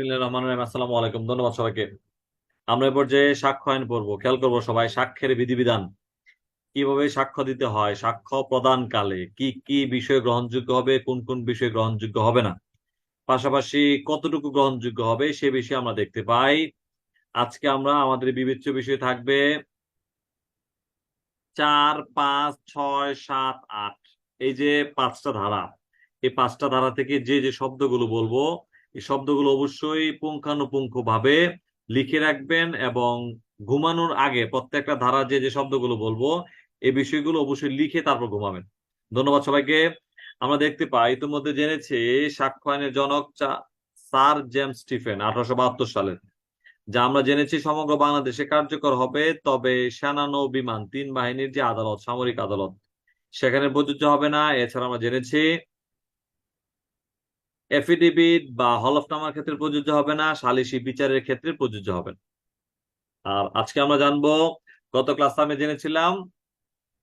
বিসমিল্লাহির রহিম। আসসালামু আলাইকুম। ধন্যবাদ সবাইকে। আমরা এ পর্যায়ে সাক্ষ্য আইন পড়ব খেয়াল করব সবাই, সাক্ষ্যের বিধিবিধান। কীভাবে সাক্ষ্য দিতে হয়, সাক্ষ্য প্রদানকালে কি কি বিষয় গ্রহণযোগ্য হবে, কোন কোন বিষয় গ্রহণযোগ্য হবে না? পাশাপাশি কতটুকু গ্রহণযোগ্য হবে, সে বিষয়ে আমরা দেখতে পাই। আজকে আমরা আমাদের বিবেচ্য বিষয় থাকবে চার, পাঁচ, ছয়, সাত, আট। এই যে পাঁচটা ধারা, এই পাঁচটা ধারা থেকে যে যে শব্দগুলো বলব এই শব্দগুলো অবশ্যই পুঙ্খানুপুঙ্খ ভাবে লিখে রাখবেন এবং ঘুমানোর আগে প্রত্যেকটা ধারা যে যে শব্দগুলো বলব, এই বিষয়গুলো অবশ্যই লিখে তারপর ঘুমাবেন। ধন্যবাদ সবাইকে। আমরা দেখতে পাই, ইতিমধ্যে জেনেছি আইনের জনক স্যার জেমস স্টিফেন, আঠারোশো বাহাত্তর সালের, যা আমরা জেনেছি সমগ্র বাংলাদেশে কার্যকর হবে, তবে সেনা নৌ বিমান তিন বাহিনীর যে আদালত, সামরিক আদালত, সেখানে প্রযোজ্য হবে না। এছাড়া আমরা জেনেছি এফিডেভিট বা হলফনামার ক্ষেত্রে প্রযোজ্য হবে না, সালিসি বিচারের ক্ষেত্রে প্রযোজ্য হবে না। আর আজকে আমরা জানব, গত ক্লাসে আমি জেনেছিলাম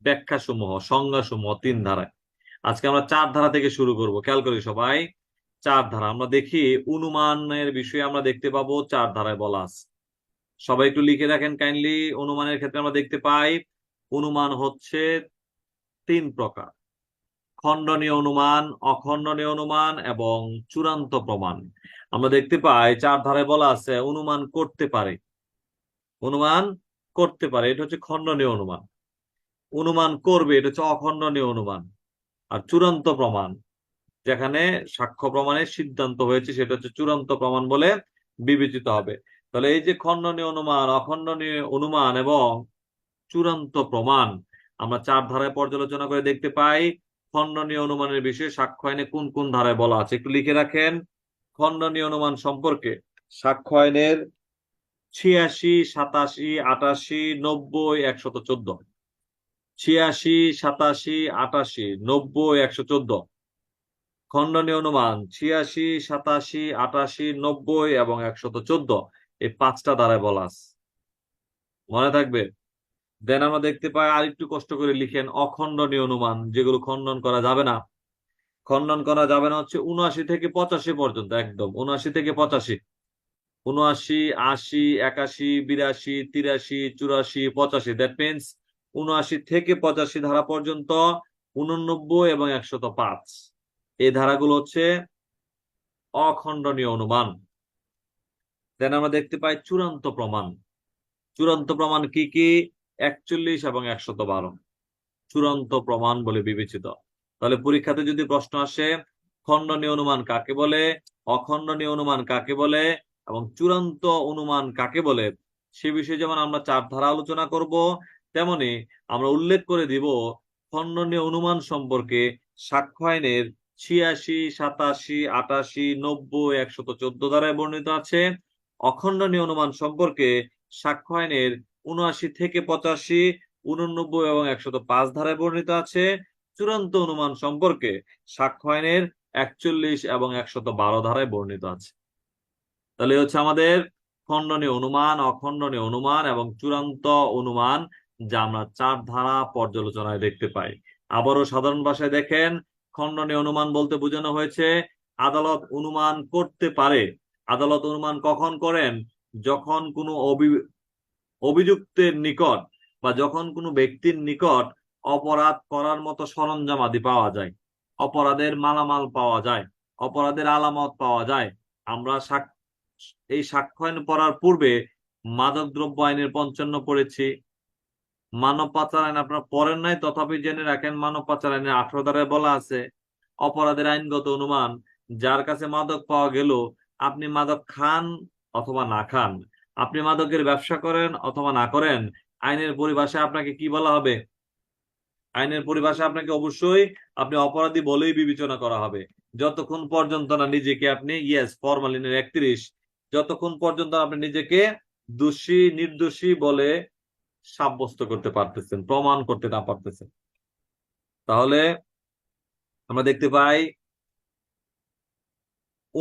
ব্যাখ্যা সমূহ সংজ্ঞা সমূহ তিন ধারায়। আজকে আমরা চার ধারা থেকে শুরু করব, খেয়াল করি সবাই। চার ধারা, আমরা দেখি অনুমানের বিষয়ে আমরা দেখতে পাবো, চার ধারায় বলা আছে। সবাই একটু লিখে রাখেন কাইন্ডলি অনুমানের ক্ষেত্রে আমরা দেখতে পাই, অনুমান হচ্ছে তিন প্রকার। খণ্ডনীয় অনুমান, অখণ্ডনীয় অনুমান এবং চূড়ান্ত প্রমাণ। আমরা দেখতে পাই, চার ধারায় বলা আছে, অনুমান করতে পারে। অনুমান করতে পারে, এটা হচ্ছে খণ্ডনীয় অনুমান। অনুমান করবে, এটা হচ্ছে অখণ্ডনীয় অনুমান। আর চূড়ান্ত প্রমাণ, যেখানে সাক্ষ্য প্রমাণের সিদ্ধান্ত হয়েছে, সেটা হচ্ছে চূড়ান্ত প্রমাণ বলে বিবেচিত হবে। তাহলে এই যে খণ্ডনীয় অনুমান, অখণ্ডনীয় অনুমান এবং চূড়ান্ত প্রমাণ, আমরা চার ধারায় পর্যালোচনা করে দেখতে পাই খণ্ডনীয় অনুমানের বিষয়ে সাক্ষ্য আইনে কোন কোন ধারায় বলা আছে? একটু লিখে রাখেন। খণ্ডনীয় অনুমান সম্পর্কে সাক্ষ্য আইনের ছিয়াশি, সাতাশি, আটাশি, নব্বই, একশত চোদ্দ। ছিয়াশি, সাতাশি, আটাশি, নব্বই, একশো চোদ্দ। খণ্ডনীয় অনুমান, ছিয়াশি, সাতাশি, আটাশি, নব্বই এবং একশত চোদ্দ। এই পাঁচটা ধারায় বলা আছে। মনে থাকবে? দেন আমরা দেখতে পাই আর একটু কষ্ট করে লিখেন অখণ্ডনীয় অনুমান, যেগুলো খণ্ডন করা যাবে না। খণ্ডন করা যাবে না হচ্ছে উনআশি থেকে পঁচাশি পর্যন্ত, একদম। উনআশি থেকে পঁচাশি। উনআশি আশি, একাশি, বিরাশি, তিরাশি, চুরাশি, পঁচাশি। দ্যাট মিনস উনআশি থেকে পঁচাশি ধারা পর্যন্ত উননব্বই এবং একশত পাঁচ। এই ধারাগুলো হচ্ছে অখণ্ডনীয় অনুমান। দেন আমরা দেখতে পাই চূড়ান্ত প্রমাণ। চূড়ান্ত প্রমাণ কি কি? একচল্লিশ এবং একশত বারো চূড়ান্ত প্রমাণ বলে বিবেচিত। তাহলে পরীক্ষাতে যদি প্রশ্ন আসে, খণ্ডনীয় অনুমান কাকে বলে, অখণ্ডনীয় অনুমান কাকে বলে, এবং চূড়ান্ত অনুমান কাকে বলে, সে বিষয়ে যেমন আমরা চার ধারা আলোচনা করব, তেমনি আমরা উল্লেখ করে দিব খণ্ডনীয় অনুমান সম্পর্কে সাক্ষ্য আইনের ছিয়াশি, সাতাশি, আটাশি, নব্বই, একশত চোদ্দ ধারায় বর্ণিত আছে। অখণ্ডনীয় অনুমান সম্পর্কে সাক্ষ্য আইনের উনআশি থেকে পঁচাশি, উননব্বই এবং একশত পাঁচ ধারায় বর্ণিত আছে। চূড়ান্ত অনুমান সম্পর্কে সাক্ষ্য আইনের একচল্লিশ এবং একশত বারো ধারায় বর্ণিত আছে। তাহলে হচ্ছে আমাদের খণ্ডনীয় অনুমান, অখণ্ডনীয় অনুমান এবং চূড়ান্ত অনুমান যা আমরা চার ধারা পর্যালোচনায় দেখতে পাই। আবারও সাধারণ ভাষায় দেখেন, খণ্ডনীয় অনুমান বলতে বোঝানো হয়েছে, আদালত অনুমান করতে পারে। আদালত অনুমান কখন করেন? যখন কোনো অভিযুক্তের নিকট বা যখন কোনো ব্যক্তির নিকট অপরাধ করার মতো সরঞ্জাম আদি পাওয়া যায়, অপরাধের মালামাল পাওয়া যায়, অপরাধের আলামত পাওয়া যায়, আমরা এই সাক্ষ্য আইন পড়ার পূর্বে মাদক দ্রব্য আইনের পঞ্চান্ন পড়েছি। মানব পাচার আইন আপনারা পড়েন নাই, তথাপি জেনে রাখেন মানব পাচার আইনের আঠারো ধারায় বলা আছে, অপরাধের আইনগত অনুমান, যার কাছে মাদক পাওয়া গেল, আপনি মাদক খান অথবা না খান আপনি মাদকের ব্যবসা করেন অথবা না করেন, আইনের পরিভাষায় আপনাকে কি বলা হবে? আইনের পরিভাষায় আপনাকে অবশ্যই আপনি অপরাধী বলেই বিবেচনা করা হবে। যতক্ষণ পর্যন্ত না নিজেকে আপনি ইয়েস ফরমালিনের একত্রিশ, যতক্ষণ পর্যন্ত আপনি নিজেকে দোষী, নির্দোষী বলে সাব্যস্ত করতে পারতেছেন, প্রমাণ করতে না পারতেছেন। তাহলে আমরা দেখতে পাই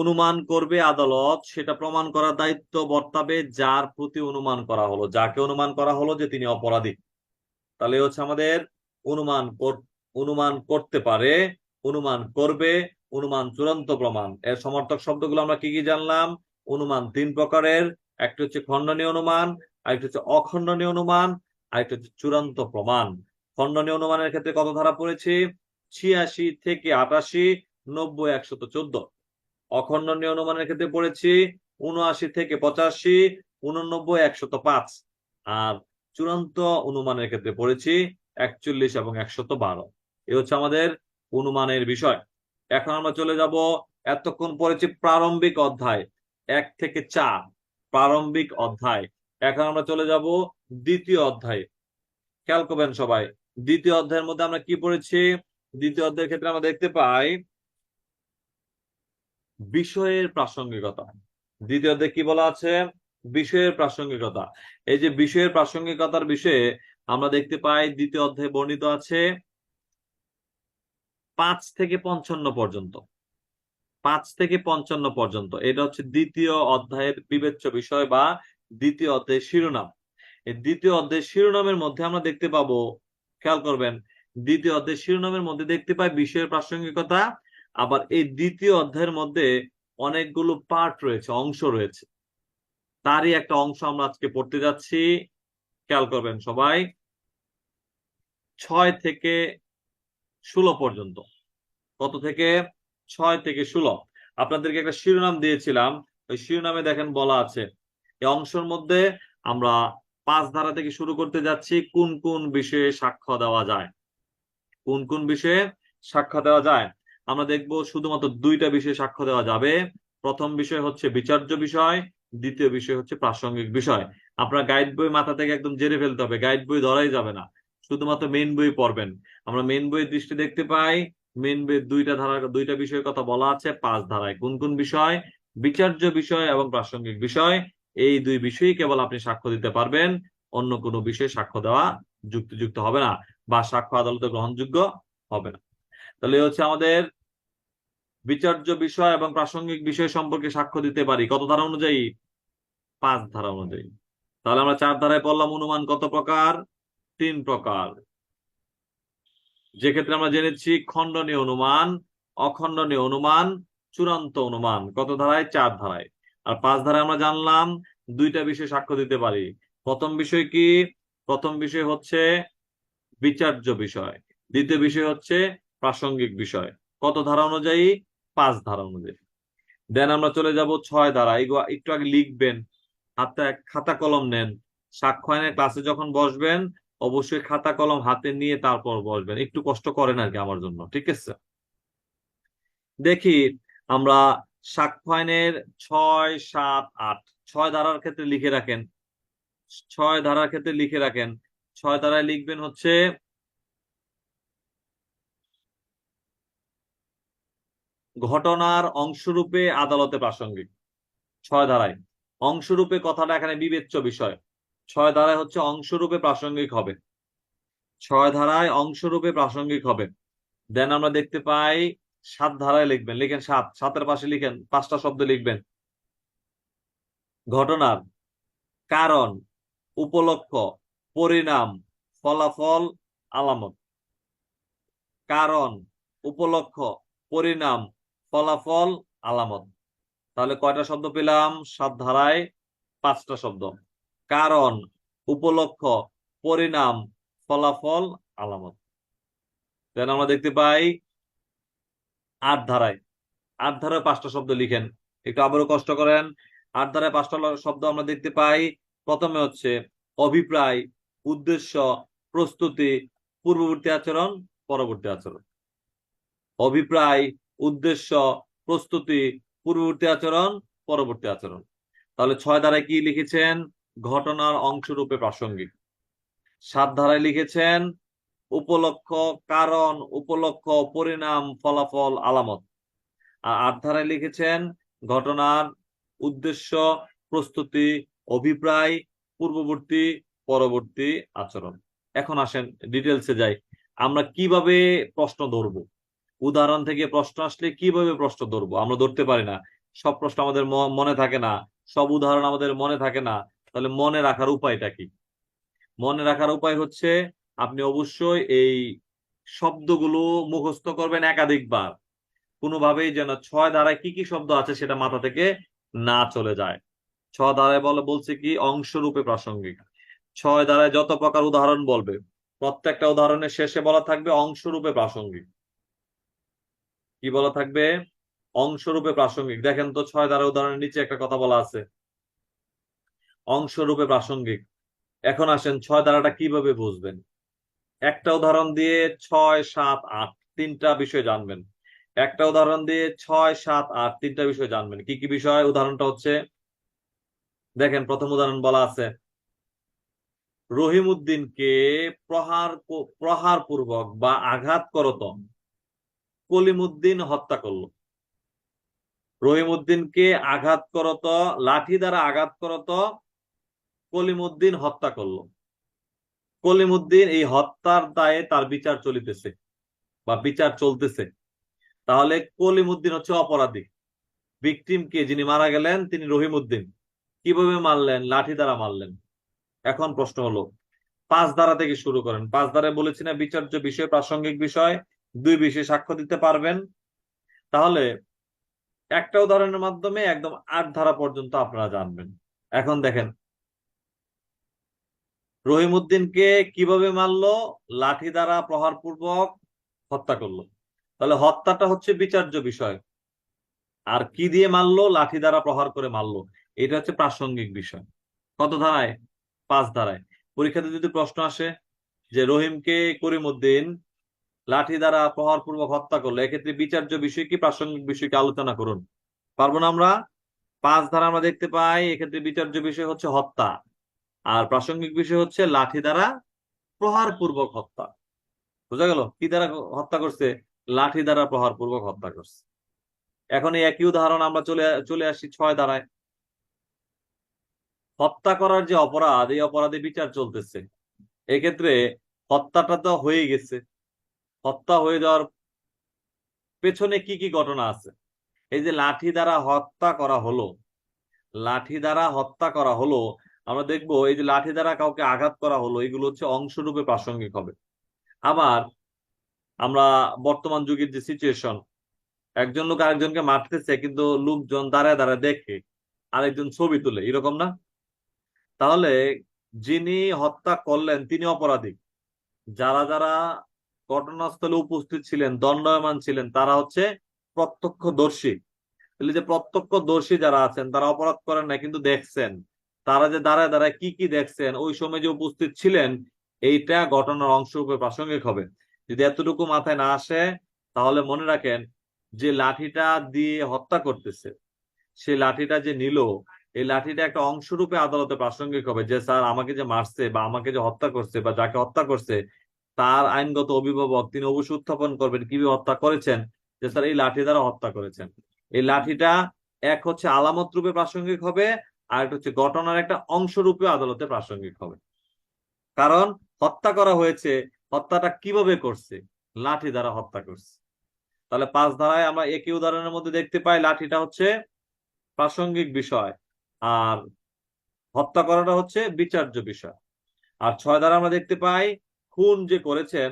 অনুমান করবে আদালত, সেটা প্রমাণ করার দায়িত্ব বর্তাবে যার প্রতি অনুমান করা হলো। যাকে অনুমান করা হলো যে তিনি অপরাধী। তাহলে হচ্ছে আমাদের অনুমান অনুমান করতে পারে, অনুমান করবে, অনুমান চূড়ান্ত প্রমাণ। এর সমর্থক শব্দগুলো আমরা কি কি জানলাম? অনুমান তিন প্রকারের। একটা হচ্ছে খণ্ডনীয় অনুমান, আরেকটা হচ্ছে অখণ্ডনীয় অনুমান, আরেকটা হচ্ছে চূড়ান্ত প্রমাণ। খণ্ডনীয় অনুমানের ক্ষেত্রে কত ধারা পড়েছি? ছিয়াশি থেকে আটাশি, নব্বই, একশত চোদ্দ। অখণ্ডনীয় অনুমানের ক্ষেত্রে পড়েছি উনআশি থেকে পঁচাশি উননব্বই একশত পাঁচ। আর চূড়ান্ত অনুমানের ক্ষেত্রে পড়েছি একচল্লিশ এবং একশত বারো। এ হচ্ছে আমাদের অনুমানের বিষয়। এখন আমরা চলে যাব এতক্ষণ পড়েছি প্রারম্ভিক অধ্যায়, এক থেকে চার। প্রারম্ভিক অধ্যায়। এখন আমরা চলে যাব দ্বিতীয় অধ্যায়। খেয়াল করবেন সবাই, দ্বিতীয় অধ্যায়ের মধ্যে আমরা কি পড়েছি? দ্বিতীয় অধ্যায়ের ক্ষেত্রে আমরা দেখতে পাই বিষয়ের প্রাসঙ্গিকতা। দ্বিতীয় অধ্যায়ে কি বলা আছে? বিষয়ের প্রাসঙ্গিকতা। এই যে বিষয়ের প্রাসঙ্গিকতার বিষয়ে আমরা দেখতে পাই দ্বিতীয় অধ্যায়ে বর্ণিত আছে, পাঁচ থেকে পঞ্চান্ন পর্যন্ত। পাঁচ থেকে পঞ্চান্ন পর্যন্ত। এটা হচ্ছে দ্বিতীয় অধ্যায়ের বিবেচ্য বিষয় বা দ্বিতীয় অধ্যায়ের শিরোনাম। এই দ্বিতীয় অধ্যায়ের শিরোনামের মধ্যে আমরা দেখতে পাবো, খেয়াল করবেন, দ্বিতীয় অধ্যায়ের শিরোনামের মধ্যে দেখতে পাই বিষয়ের প্রাসঙ্গিকতা আবার এই দ্বিতীয় অধ্যায়ের মধ্যে অনেকগুলো পার্ট রয়েছে, অংশ রয়েছে। তারই একটা অংশ আমরা আজকে পড়তে যাচ্ছি। খেয়াল করবেন সবাই। ছয় থেকে ষোলো পর্যন্ত। কত থেকে? ছয় থেকে ষোলো। আপনাদেরকে একটা শিরোনাম দিয়েছিলাম। ওই শিরোনামে দেখেন বলা আছে এই অংশের মধ্যে আমরা পাঁচ ধারা থেকে শুরু করতে যাচ্ছি, কোন কোন বিষয়ে সাক্ষ্য দেওয়া যায়? কোন কোন বিষয়ে সাক্ষ্য দেওয়া যায়? আমরা দেখব শুধুমাত্র দুইটা বিষয়ে সাক্ষ্য দেওয়া যাবে। প্রথম বিষয় হচ্ছে বিচার্য বিষয়, দ্বিতীয় বিষয় হচ্ছে প্রাসঙ্গিক বিষয়। আপনার গাইড বই মাথা থেকে একদম জেরে ফেলতে হবে গাইড বই ধরাই যাবে না। শুধুমাত্র মেন বই পড়বেন। আমরা মেন বইয়ের দৃষ্টি দেখতে পাই মেন বইয়ের দুইটা ধারা, দুইটা বিষয়ের কথা বলা আছে, পাঁচ ধারায় কোন কোন বিষয়? বিচার্য বিষয় এবং প্রাসঙ্গিক বিষয়। এই দুই বিষয়ই কেবল আপনি সাক্ষ্য দিতে পারবেন, অন্য কোনো বিষয়ে সাক্ষ্য দেওয়া যুক্তিযুক্ত হবে না বা সাক্ষ্য আদালতে গ্রহণযোগ্য হবে না। তাহলে হচ্ছে আমাদের বিচার্য বিষয় এবং প্রাসঙ্গিক বিষয় সম্পর্কে সাক্ষ্য দিতে পারি। কত ধারা অনুযায়ী? পাঁচ ধারা অনুযায়ী। তাহলে আমরা চার ধারায় পড়লাম, অনুমান কত প্রকার? তিন প্রকার। যে ক্ষেত্রে আমরা জেনেছি খণ্ডনীয় অনুমান, অখণ্ডনীয় অনুমান, চূড়ান্ত অনুমান। কত ধারায়? চার ধারায়। আর পাঁচ ধারায় আমরা জানলাম দুইটা বিষয় সাক্ষ্য দিতে পারি। প্রথম বিষয় কি? প্রথম বিষয় হচ্ছে বিচার্য বিষয়। দ্বিতীয় বিষয় হচ্ছে প্রাসঙ্গিক বিষয়। কত ধারা অনুযায়ী? পাঁচ ধারা অনুযায়ী। দেন আমরা চলে যাব ছয় ধারা। এগুলো একটু আগে লিখবেন, হাতে খাতা কলম নেন। সাক্ষ্য আইনের ক্লাসে যখন বসবেন, অবশ্যই খাতা কলম হাতে নিয়ে তারপর বসবেন। একটু কষ্ট করেন আর কি আমার জন্য, ঠিক আছে? দেখি, আমরা সাক্ষ্য আইনের ছয়, সাত, আট, ছয় ধারার ক্ষেত্রে লিখে রাখেন। ছয় ধারার ক্ষেত্রে লিখে রাখেন। ছয় ধারায় লিখবেন হচ্ছে ঘটনার অংশরূপে আদালতে প্রাসঙ্গিক। ছয় ধারায়, অংশরূপে কথাটা এখানে বিবেচ্য বিষয়। ছয় ধারায় হচ্ছে অংশরূপে প্রাসঙ্গিক হবে। ছয় ধারায় অংশরূপে প্রাসঙ্গিক হবে। দেন আমরা দেখতে পাই সাত ধারায় লিখবেন, লিখেন সাত, সাতের পাশে লিখেন, পাঁচটা শব্দ লিখবেন। ঘটনার কারণ, উপলক্ষ, পরিণাম, ফলাফল, আলামত। কারণ, উপলক্ষ, পরিণাম ফলাফল আলামত। তাহলে কয়টা শব্দ পেলাম? সাত ধারায় পাঁচটা শব্দ। কারণ, উপলক্ষ, পরিণাম, ফলাফল আলামত। দেন আমরা দেখতে পাই আট ধারায়। আট ধারায় পাঁচটা শব্দ লিখেন। একটু আবারও কষ্ট করেন। আট ধারায় পাঁচটা শব্দ আমরা দেখতে পাই। প্রথমে হচ্ছে অভিপ্রায়, উদ্দেশ্য, প্রস্তুতি, পূর্ববর্তী আচরণ, পরবর্তী আচরণ। অভিপ্রায় উদ্দেশ্য, প্রস্তুতি, পূর্ববর্তী আচরণ, পরবর্তী আচরণ। তাহলে ছয় ধারায় কি লিখেছেন? ঘটনার অংশরূপে প্রাসঙ্গিক। সাত ধারায় লিখেছেন, উপলক্ষ, কারণ, উপলক্ষ, পরিণাম, ফলাফল, আলামত। আর আট ধারায় লিখেছেন, ঘটনার উদ্দেশ্য, প্রস্তুতি, অভিপ্রায়, পূর্ববর্তী, পরবর্তী আচরণ। এখন আসেন ডিটেলসে যাই। আমরা কীভাবে প্রশ্ন ধরবো? উদাহরণ থেকে প্রশ্ন আসলে কীভাবে প্রশ্ন ধরবো? আমরা ধরতে পারি না। সব প্রশ্ন আমাদের মনে থাকে না। সব উদাহরণ আমাদের মনে থাকে না। তাহলে মনে রাখার উপায়টা কি? মনে রাখার উপায় হচ্ছে আপনি অবশ্যই এই শব্দগুলো মুখস্থ করবেন একাধিকবার। কোনোভাবেই যেন ছয় ধারায় কি কি শব্দ আছে সেটা মাথা থেকে না চলে যায়। ছ ধারায় বলে, বলছে কি? অংশ রূপে প্রাসঙ্গিক। ছয় ধারায় যত প্রকার উদাহরণ বলবে, প্রত্যেকটা উদাহরণের শেষে বলা থাকবে অংশ রূপে প্রাসঙ্গিক। কি বলা থাকবে? অংশ রূপে প্রাসঙ্গিক। দেখেন তো ছয় ধারা উদাহরণের নিচে একটা কথা বলা আছে। অংশ রূপে প্রাসঙ্গিক। এখন আসেন ছয় ধারাটা কীভাবে বুঝবেন? একটা উদাহরণ দিয়ে ছয়, সাত, আট, তিনটা বিষয় জানবেন। একটা উদাহরণ দিয়ে ছয়, সাত, আট, তিনটা বিষয় জানবেন। কি কি বিষয়? উদাহরণটা হচ্ছে, দেখেন প্রথম উদাহরণ বলা আছে। রহিম উদ্দিনকে প্রহার প্রহার পূর্বক বা আঘাত করত কলিমুদ্দিন হত্যা করল। রহিম উদ্দিনকে আঘাত করত, লাঠি দ্বারা আঘাত করত, কলিমুদ্দিন হত্যা করল। কলিমুদ্দিন এই হত্যার দায়ে তার বিচার চলিতেছে বা বিচার চলতেছে। তাহলে কলিমুদ্দিন হচ্ছে অপরাধী। ভিকটিমকে যিনি মারা গেলেন, তিনি রহিমউদ্দিন কীভাবে মারলেন? লাঠি দ্বারা মারলেন। এখন প্রশ্ন হলো, পাঁচ ধারা থেকে শুরু করেন। পাঁচ ধারায় বলেছি না বিচার্য বিষয়, প্রাসঙ্গিক বিষয়। দুই বিষয়ে সাক্ষ্য দিতে পারবেন। তাহলে একটা উদাহরণের মাধ্যমে একদম আট ধারা পর্যন্ত আপনারা জানবেন। এখন দেখেন। রহিমউদ্দিনকে কীভাবে মারলো? লাঠি দ্বারা প্রহার পূর্বক হত্যা করল। তাহলে হত্যাটা হচ্ছে বিচার্য বিষয়। আর কি দিয়ে মারলো? লাঠি দ্বারা প্রহার করে মারলো। এটা হচ্ছে প্রাসঙ্গিক বিষয়। কত ধারায়? পাঁচ ধারায়। পরীক্ষাতে যদি প্রশ্ন আসে যে রহিমকে করিমউদ্দিন লাঠি দ্বারা প্রহার পূর্বক হত্যা করল। এক্ষেত্রে বিচার্য বিষয় কি, প্রাসঙ্গিক বিষয়কে আলোচনা করুন। পারব না আমরা? পাঁচ ধারা আমরা দেখতে পাই, এক্ষেত্রে বিচার্য বিষয় হচ্ছে হত্যা। আর প্রাসঙ্গিক বিষয় হচ্ছে লাঠি দ্বারা প্রহার পূর্বক হত্যা। বোঝা গেল? কি দ্বারা হত্যা করছে? লাঠি দ্বারা প্রহার পূর্বক হত্যা করছে। এখন এই একই উদাহরণ আমরা চলে চলে আসি ছয় ধারায়। হত্যা করার যে অপরাধ, এই অপরাধে বিচার চলতেছে। এক্ষেত্রে হত্যাটা তো হয়ে গেছে। হত্যা হয়ে যাওয়ার পেছনে কি কি ঘটনা আছে? এই যে লাঠি দ্বারা হত্যা করা হলো, লাঠি দ্বারা হত্যা করা হলো, আমরা দেখব এই যে লাঠি দ্বারা কাউকে আঘাত করা হলো, এগুলো হচ্ছে অংশরূপে প্রাসঙ্গিক হবে। আবার আমরা বর্তমান যুগের যে সিচুয়েশন একজন লোক আরেকজনকে মারতেছে, কিন্তু লোকজন দাঁড়ায় দাঁড়ায় দেখে আরেকজন ছবি তুলে, এরকম না? তাহলে যিনি হত্যা করলেন, তিনি অপরাধী। যারা যারা ঘটনাস্থলে উপস্থিত ছিলেন, দণ্ডায়মান ছিলেন, তারা হচ্ছে প্রত্যক্ষদর্শী। তাহলে যে প্রত্যক্ষদর্শী যারা আছেন, তারা অপরাধ করেন না কিন্তু দেখছেন। তারা যে দাঁড়ায় দাঁড়ায় কি কি দেখছেন, ওই সময় যে উপস্থিত ছিলেন, এইটা ঘটনার অংশ প্রাসঙ্গিক হবে। যদি এতটুকু মাথায় না আসে, তাহলে মনে রাখেন, যে লাঠিটা দিয়ে হত্যা করতেছে, সে লাঠিটা যে নিল, এই লাঠিটা একটা অংশরূপে আদালতে প্রাসঙ্গিক হবে, যে স্যার আমাকে যে মারছে বা আমাকে যে হত্যা করছে বা যাকে হত্যা করছে তার আইনগত অভিভাবক তিনি অবশ্যই উত্থাপন করবেন। কীভাবে হত্যা করেছেন? যে স্যার এই লাঠি দ্বারা হত্যা করেছেন। এই লাঠিটা এক হচ্ছে আলামত রূপে প্রাসঙ্গিক হবে, আর একটা হচ্ছে ঘটনার একটা অংশ রূপে আদালতে প্রাসঙ্গিক হবে। কারণ হত্যা করা হয়েছে, হত্যাটা কীভাবে করছে? লাঠি দ্বারা হত্যা করছে। তাহলে পাঁচ ধারায় আমরা একই উদাহরণের মধ্যে দেখতে পাই, লাঠিটা হচ্ছে প্রাসঙ্গিক বিষয়, আর হত্যা করাটা হচ্ছে বিচার্য বিষয়। আর ছয় ধারা আমরা দেখতে পাই খুন যে করেছেন,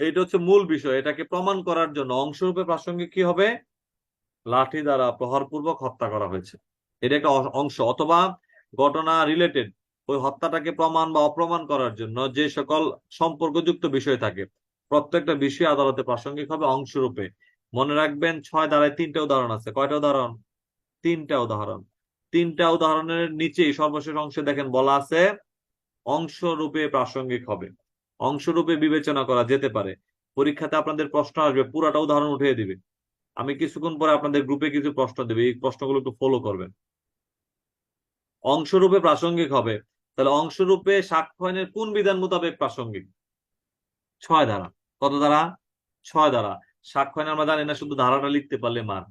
এইটা হচ্ছে মূল বিষয়। এটাকে প্রমাণ করার জন্য অংশরূপে প্রাসঙ্গিক কি হবে? লাঠি দ্বারা প্রহরপূর্বক হত্যা করা হয়েছে। এটা একটা অংশ। অথবা ঘটনা রিলেটেড ওই হত্যাটাকে প্রমাণ বা অপ্রমাণ করার জন্য যে সকল সম্পর্কযুক্ত বিষয় থাকে, প্রত্যেকটা বিষয় আদালতে প্রাসঙ্গিক হবে অংশরূপে। মনে রাখবেন, ছয় ধারায় তিনটা উদাহরণ আছে। কয়টা উদাহরণ? তিনটা উদাহরণ। তিনটা উদাহরণের নিচেই সর্বশেষ অংশে দেখেন বলা আছে অংশ রূপে প্রাসঙ্গিক হবে। অংশ রূপে বিবেচনা করা যেতে পারে। পরীক্ষাতে আপনাদের প্রশ্ন আসবে, পুরাটা উদাহরণ উঠিয়ে দিবে। আমি কিছুক্ষণ পরে আপনাদের গ্রুপে কিছু প্রশ্ন দেবে, এই প্রশ্নগুলো একটু ফলো করবেন। অংশরূপে প্রাসঙ্গিক হবে। তাহলে অংশরূপে সাক্ষ্যয়নের কোন বিধান মোতাবেক প্রাসঙ্গিক? ছয় ধারা। কত ধারা? ছয় ধারা। সাক্ষ্যয়ন আমরা জানি না, শুধু ধারাটা লিখতে পারলে মার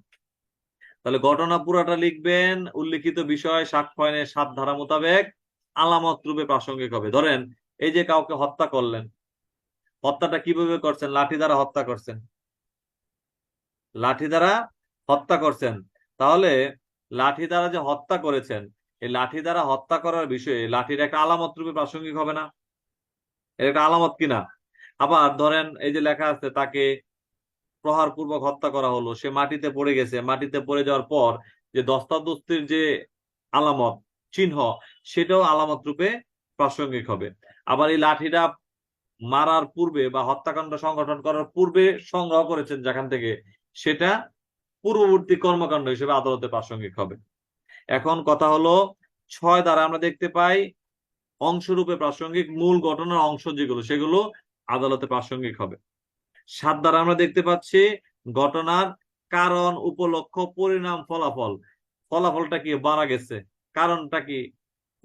তাহলে ঘটনা পুরাটা লিখবেন। উল্লিখিত বিষয় সাক্ষ্যয়নের সাত ধারা মোতাবেক। আলামত রূপে প্রাসঙ্গিক হবে। ধরেন, এই যে কাউকে হত্যা করলেন, হত্যাটা কীভাবে করছেন? লাঠি দ্বারা হত্যা করছেন। লাঠি দ্বারা হত্যা করছেন। তাহলে লাঠি দ্বারা যে হত্যা করেছেন, এই লাঠি দ্বারা হত্যা করার বিষয়ে লাঠির একটা আলামত রূপে প্রাসঙ্গিক হবে না? এর একটা আলামত কিনা আবার ধরেন, এই যে লেখা আছে, তাকে প্রহার পূর্বক হত্যা করা হলো। সে মাটিতে পড়ে গেছে। মাটিতে পড়ে যাওয়ার পর যে দস্তাদস্তির যে আলামত চিহ্ন, সেটাও আলামত রূপে প্রাসঙ্গিক হবে। আবার এই লাঠিটা মারার পূর্বে বা হত্যাকাণ্ড সংগঠন করার পূর্বে সংগ্রহ করেছেন যেখান থেকে সেটা পূর্ববর্তী কর্মকাণ্ড হিসেবে আদালতে প্রাসঙ্গিক হবে। এখন কথা হলো, ছয় দ্বারা আমরা দেখতে পাই, অংশরূপে প্রাসঙ্গিক, মূল ঘটনার অংশ যেগুলো, সেগুলো আদালতে প্রাসঙ্গিক হবে। সাত দ্বারা আমরা দেখতে পাচ্ছি, ঘটনার কারণ, উপলক্ষ, পরিণাম, ফলাফল। ফলাফলটা কি? মারা গেছে। কারণটা কি?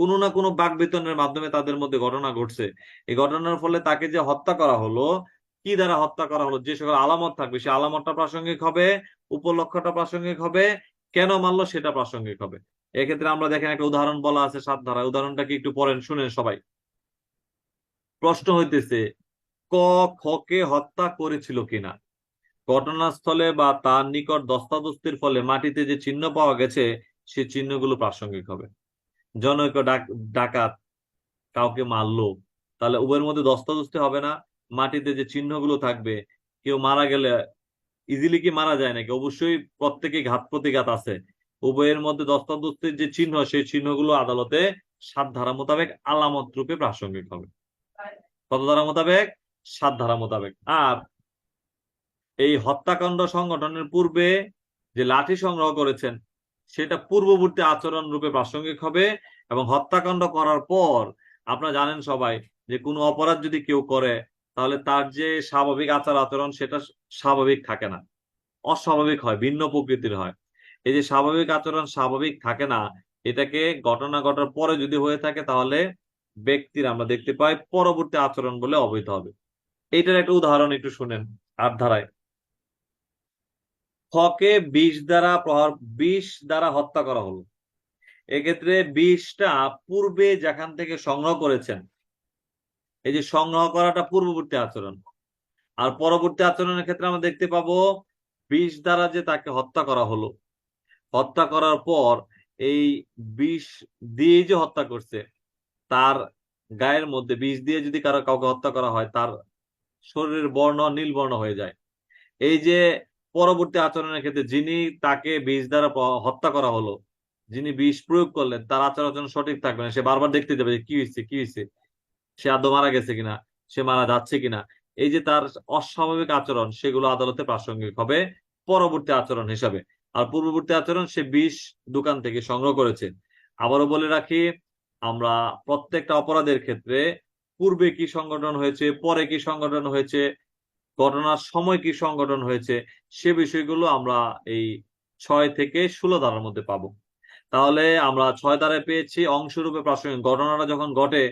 কোনো না কোনো বাকবেতনের মাধ্যমে তাদের মধ্যে ঘটনা ঘটছে। এই ঘটনার ফলে তাকে যে হত্যা করা হলো, কি দ্বারা হত্যা করা হলো? যে সকল আলামত থাকবে, সে আলামতটা প্রাসঙ্গিক হবে, উপলক্ষটা প্রাসঙ্গিক হবে, কেন মারলো সেটা প্রাসঙ্গিক হবে। এক্ষেত্রে আমরা দেখেন একটা উদাহরণ বলা আছে সাত ধারা। উদাহরণটা কি একটু পড়েন, শুনেন সবাই। প্রশ্ন হইতেছে, ক খকে হত্যা করেছিল কিনা? ঘটনাস্থলে বা তার নিকট দস্তাদস্তির ফলে মাটিতে যে চিহ্ন পাওয়া গেছে সে চিহ্নগুলো প্রাসঙ্গিক হবে। জনৈক ডাক- ডাকাত কাউকে মারলো, তাহলে উভয়ের মধ্যে দস্তাদস্তি হবে না? মাটিতে যে চিহ্নগুলো থাকবে, কেউ মারা গেলে ইজিলি কি মারা যায় নাকি? অবশ্যই প্রত্যেকে ঘাত প্রতিঘাত আছে। উভয়ের মধ্যে দস্তাদস্তির যে চিহ্ন, সেই চিহ্নগুলো আদালতে সাত ধারা মোতাবেক আলামত রূপে প্রাসঙ্গিক হবে। কত ধারা মোতাবেক? সাত ধারা মোতাবেক। আর এই হত্যাকাণ্ড সংগঠনের পূর্বে যে লাঠি সংগ্রহ করেছেন সেটা পূর্ববর্তী আচরণ রূপে প্রাসঙ্গিক হবে এবং হত্যাকাণ্ড করার পর আপনারা জানেন সবাই যে কোনো অপরাধ যদি কেউ করে, তাহলে তার যে স্বাভাবিক আচার আচরণ সেটা স্বাভাবিক থাকে না। অস্বাভাবিক হয়, ভিন্ন প্রকৃতির হয়। এই যে স্বাভাবিক আচরণ স্বাভাবিক থাকে না, এটাকে ঘটনা ঘটার পরে যদি হয়ে থাকে, তাহলে ব্যক্তির আমরা দেখতে পাই পরবর্তী আচরণ বলে অবহিত হবে। এইটার একটা উদাহরণ একটু শুনেন, আট ধারায়। খকে বিষ দ্বারা প্রহার বিষ দ্বারা হত্যা করা হলো। এক্ষেত্রে বিষটা পূর্বে যেখান থেকে সংগ্রহ করেছেন, এই যে সংগ্রহ করাটা পূর্ববর্তী আচরণ। আর পরবর্তী আচরণের ক্ষেত্রে আমরা দেখতে পাবো বিষ দ্বারা যে তাকে হত্যা করা হলো, হত্যা করার পর এই বিষ দিয়ে যে হত্যা করছে, তার গায়ের মধ্যে, বিষ দিয়ে যদি কারও কাউকে হত্যা করা হয়, তার শরীরের বর্ণ নীল বর্ণ হয়ে যায়। এই যে পরবর্তী আচরণের ক্ষেত্রে যিনি তাকে বিষ দ্বারা হত্যা করা হলো, যিনি বিষ প্রয়োগ করলেন, তার আচার আচরণ সঠিক থাকবে না। সে বারবার দেখতে যাবে যে কি হয়েছে কি হয়েছে সে আদৌ মারা গেছে কিনা, সে মারা যাচ্ছে কিনা। এই যে তার অস্বাভাবিক আচরণ, সেগুলো আদালতে প্রাসঙ্গিক হবে পরবর্তী আচরণ হিসাবে। আর পূর্ববর্তী আচরণ, সে বিষ দোকান থেকে সংগ্রহ করেছে। আবারও বলে রাখি, আমরা প্রত্যেকটা অপরাধের ক্ষেত্রে পূর্বে কি সংগঠন হয়েছে, পরে কি সংগঠন হয়েছে ঘটনার সময় কি সংগঠন হয়েছে, সে বিষয়গুলো আমরা এই ছয় থেকে ষোলো ধারার মধ্যে পাব। তাহলে আমরা ছয় ধারায় পেয়েছি অংশরূপে প্রাসঙ্গিক। ঘটনাটা যখন ঘটে,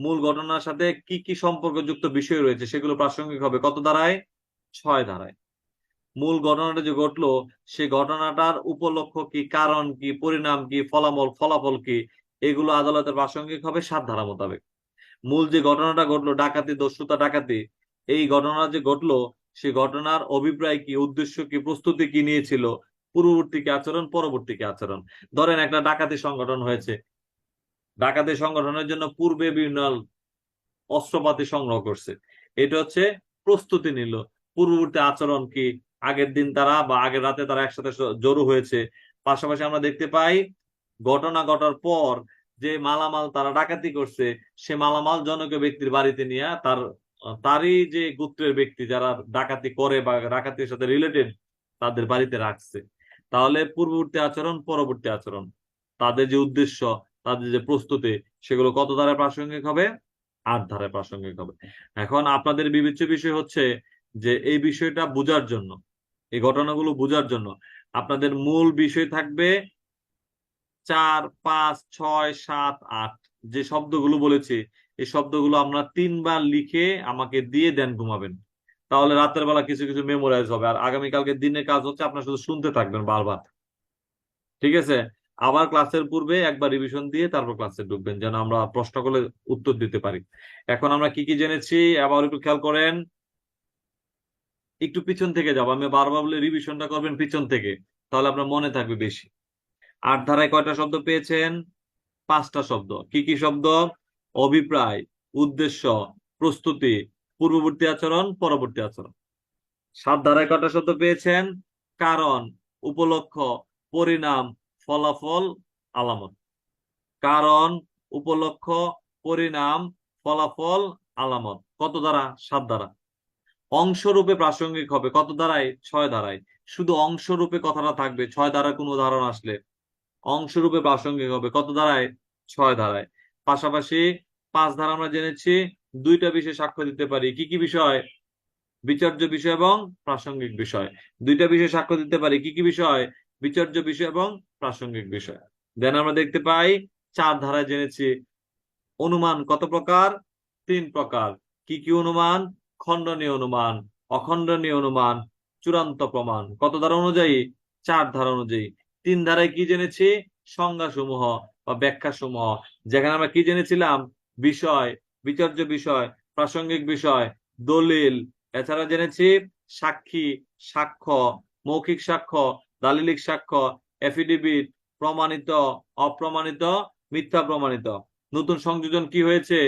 মূল ঘটনার সাথে কি কি সম্পর্কযুক্ত বিষয় রয়েছে সেগুলো প্রাসঙ্গিক হবে কত ধারায়? ছয় ধারায়। মূল ঘটনাটা যে ঘটলো সেই ঘটনাটার উপলক্ষ কি, কারণ কি, পরিণাম কি, ফলাফল ফলাফল কি, এগুলো আদালতের প্রাসঙ্গিক হবে সাত ধারা মোতাবেক। মূল যে ঘটনাটা ঘটলো, ডাকাতি, দস্যুতা, ডাকাতি এই ঘটনা যে ঘটলো, সে ঘটনার অভিপ্রায় কি, উদ্দেশ্য কি, প্রস্তুতি কি নিয়েছিল, পূর্ববর্তী কি আচরণ, পরবর্তী কি আচরণ? ধরেন একটা ডাকাতি সংগঠন হয়েছে। ডাকাতি সংগঠনের জন্য পূর্বে বিভিন্ন অস্ত্রপাতি সংগ্রহ করছে। এটা হচ্ছে প্রস্তুতি নিল। পূর্ববর্তী আচরণ কি, আগের দিন তারা বা আগের রাতে তারা একসাথে জড়ো হয়েছে। পাশাপাশি আমরা দেখতে পাই, ঘটনা ঘটার পর যে মালামাল তারা ডাকাতি করছে, সে মালামাল জনক ব্যক্তির বাড়িতে নিয়ে তার তারই যে গোত্রের ব্যক্তি যারা ডাকাতি করে বা ডাকাতির সাথে রিলেটেড তাদের বাড়িতে রাখছে। তাহলে পূর্ববর্তী আচরণ, পরবর্তী আচরণ। তাদের যে উদ্দেশ্য, তাদের যে প্রস্তুতি, সেগুলো কত ধারায় প্রাসঙ্গিক হবে? আট ধারায় প্রাসঙ্গিক হবে। এখন আপনাদের বিবেচ্য বিষয় হচ্ছে যে এই বিষয়টা বোঝার জন্য, এই ঘটনাগুলো বোঝার জন্য আপনাদের মূল বিষয় থাকবে চার, পাঁচ, ছয়, সাত, আট, যে শব্দগুলো বলেছি এই শব্দগুলো আপনারা তিনবার লিখে আমাকে দিয়ে দেন ঘুমাবেন। তাহলে রাতের বেলা কিছু কিছু মেমোরাইজ হবে। আর আগামীকালকে দিনের কাজ হচ্ছে আপনার শুধু শুনতে থাকবেন বারবার। ঠিক আছে? আবার ক্লাসের পূর্বে একবার রিভিশন দিয়ে তারপর ক্লাসে ঢুকবেন, যেন আমরা প্রশ্ন করলে উত্তর দিতে পারি। এখন আমরা কি কি জেনেছি? আবার একটু খেয়াল করেন। একটু পিছন থেকে যাব। আমি বারবার বলে রিভিশনটা করবেন পিছন থেকে। তাহলে আপনার মনে থাকবে বেশি। আট ধারায় কয়টা শব্দ পেয়েছেন? পাঁচটা শব্দ। কি কি শব্দ? অভিপ্রায়, উদ্দেশ্য, প্রস্তুতি, পূর্ববর্তী আচরণ, পরবর্তী আচরণ। সাত ধারায় কয়টা শব্দ পেয়েছেন? কারণ, উপলক্ষ, পরিণাম, ফলাফল, আলামত। কারণ, উপলক্ষ, পরিণাম, ফলাফল, আলামত। কত দ্বারা সাত দ্বারা অংশরূপে প্রাসঙ্গিক হবে। কত দ্বারায় ছয় দ্বারায় শুধু অংশরূপে কথাটা থাকবে। ছয় দ্বারা কোনো উদাহরণ আসলে অংশরূপে প্রাসঙ্গিক হবে। কত দ্বারায় ছয় ধারায়। পাশাপাশি পাঁচ ধারা আমরা জেনেছি, দুইটা বিষয় সাক্ষ্য দিতে পারি। কি কি বিষয়? বিচার্য বিষয় এবং প্রাসঙ্গিক বিষয়। দুইটা বিষয় সাক্ষ্য দিতে পারি। কি কি বিষয়? বিচার্য বিষয় এবং প্রাসঙ্গিক বিষয়। দেন আমরা দেখতে পাই, চার ধারায় জেনেছি, অনুমান কত প্রকার? তিন প্রকার। কি কি অনুমান? খণ্ডনীয় অনুমান, অখণ্ডনীয় অনুমান, চূড়ান্ত প্রমাণ। কত ধারা অনুযায়ী? চার ধারা অনুযায়ী। তিন ধারায় কি জেনেছি? সংজ্ঞা সমূহ বা ব্যাখ্যা সমূহ। যেখানে আমরা কি জেনেছিলাম? বিষয়, বিচার্য বিষয়, প্রাসঙ্গিক বিষয়, দলিল। এছাড়া জেনেছি সাক্ষী, সাক্ষ্য, মৌখিক সাক্ষ্য, দালিলিক সাক্ষ্য এফিডেভিট প্রমাণিত, অপ্রমাণিত, মিথ্যা প্রমাণিত। নতুন সংযোজন কি হয়েছে?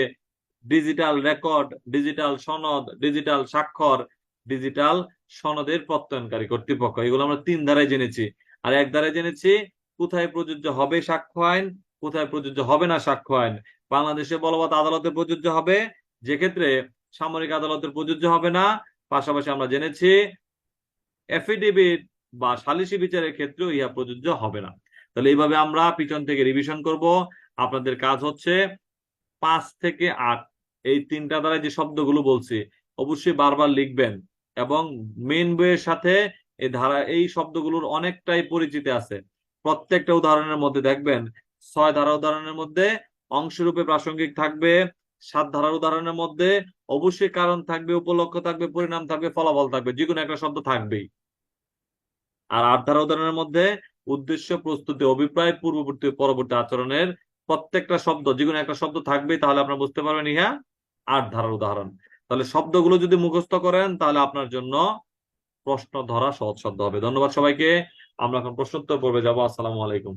ডিজিটাল রেকর্ড, ডিজিটাল সনদ, ডিজিটাল স্বাক্ষর, ডিজিটাল সনদের প্রত্যয়নকারী কর্তৃপক্ষ। এগুলো আমরা তিন ধারায় জেনেছি। আর এক ধারায় জেনেছি, কোথায় প্রযোজ্য হবে সাক্ষ্য আইন? কোথায় প্রযোজ্য হবে না সাক্ষ্য আইন? বাংলাদেশে বলবৎ আদালতে প্রযোজ্য হবে? যে ক্ষেত্রে সামরিক আদালতের প্রযোজ্য হবে না, পাশাপাশি আমরা জেনেছি এফিডেভিট বা সালিসি বিচারের ক্ষেত্রেও ইহা প্রযোজ্য হবে না। তাহলে এইভাবে আমরা পিছন থেকে রিভিশন করব। আপনাদের কাজ হচ্ছে পাঁচ থেকে আট, এই তিনটা দ্বারা যে শব্দগুলো বলছি, অবশ্যই বারবার লিখবেন এবং মেন বইয়ের সাথে এই ধারা, এই শব্দগুলোর অনেকটাই পরিচিতি আছে। প্রত্যেকটা উদাহরণের মধ্যে দেখবেন ছয় ধারা উদাহরণের মধ্যে অংশরূপে প্রাসঙ্গিক থাকবে, সাত ধারার উদাহরণের মধ্যে অবশ্যই কারণ থাকবে, উপলক্ষ থাকবে, পরিণাম থাকবে, ফলাফল থাকবে যে কোনো একটা শব্দ থাকবেই। আর আট ধারা উদাহরণের মধ্যে উদ্দেশ্য, প্রস্তুতি, অভিপ্রায়, পূর্ববর্তী পরবর্তী আচরণের প্রত্যেকটা শব্দ যে কোনো একটা শব্দ থাকবেই, তাহলে আপনারা বুঝতে পারবেন ইহা আট ধারার উদাহরণ। তাহলে শব্দগুলো যদি মুখস্থ করেন, তাহলে আপনার জন্য প্রশ্ন ধরা সহজ শব্দ হবে। ধন্যবাদ সবাইকে। আমরা এখন প্রশ্নোত্তর পর্বে যাব। আসসালামু আলাইকুম।